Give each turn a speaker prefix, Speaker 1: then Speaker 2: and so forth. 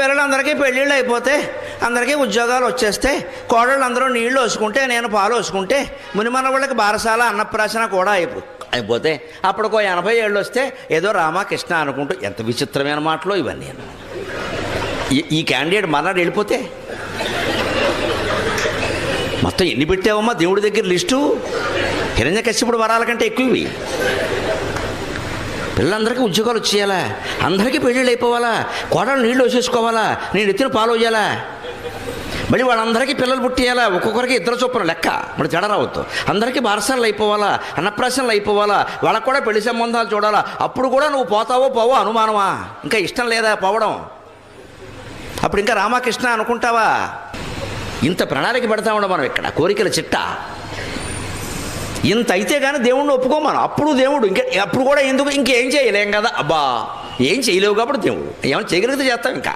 Speaker 1: పిల్లలందరికీ పెళ్ళిళ్ళు అయిపోతే అందరికీ ఉద్యోగాలు వచ్చేస్తే కోడళ్ళు అందరూ నీళ్ళు వేసుకుంటే నేను పాలు వేసుకుంటే మునిమన వాళ్ళకి బారసాల అన్నప్రాసన కూడా అయిపో అయిపోతే అప్పుడుకో ఎనభై ఏళ్ళు వస్తే ఏదో రామకృష్ణ అనుకుంటూ ఎంత విచిత్రమైన మాటలు ఇవన్నీ. ఈ- ఈ క్యాండిడేట్ మన్నాడు వెళ్ళిపోతే మొత్తం ఎన్ని పెట్టావమ్మా దేవుడి దగ్గర లిస్టు? హిరణ్య కశ్యపుడు వరాల కంటే ఎక్కువ ఇవి. పిల్లలందరికీ ఉద్యోగాలు వచ్చేయాలా? అందరికీ పెళ్ళిళ్ళు అయిపోవాలా? కోడలు నీళ్ళు వేసేసుకోవాలా? నేను ఎత్తిన పాలు వేయాలా మళ్ళీ వాళ్ళందరికీ పిల్లలు పుట్టేయాలా? ఒక్కొక్కరికి ఇద్దరు చొప్పున లెక్క. మరి తేడా రావద్దు. అందరికీ బారసాలు అయిపోవాలా? అన్నప్రాసనలు అయిపోవాలా? వాళ్ళకు కూడా పెళ్ళి సంబంధాలు చూడాలా? అప్పుడు కూడా నువ్వు పోతావో పోవో అనుమానమా? ఇంకా ఇష్టం లేదా పోవడం? అప్పుడు ఇంకా రామకృష్ణ అనుకుంటావా? ఇంత ప్రణాళిక పెడతా ఉండవు మనం ఇక్కడ. కోరికల చిట్టా. ఇంత అయితే కానీ దేవుణ్ణి ఒప్పుకోమను. అప్పుడు దేవుడు ఇంకా అప్పుడు కూడా ఎందుకు ఇంకేం చేయలేం కదా? అబ్బా ఏం చేయలేవు కాబట్టి దేవుడు. ఏమైనా చేయగలిగితే చేస్తాం ఇంకా.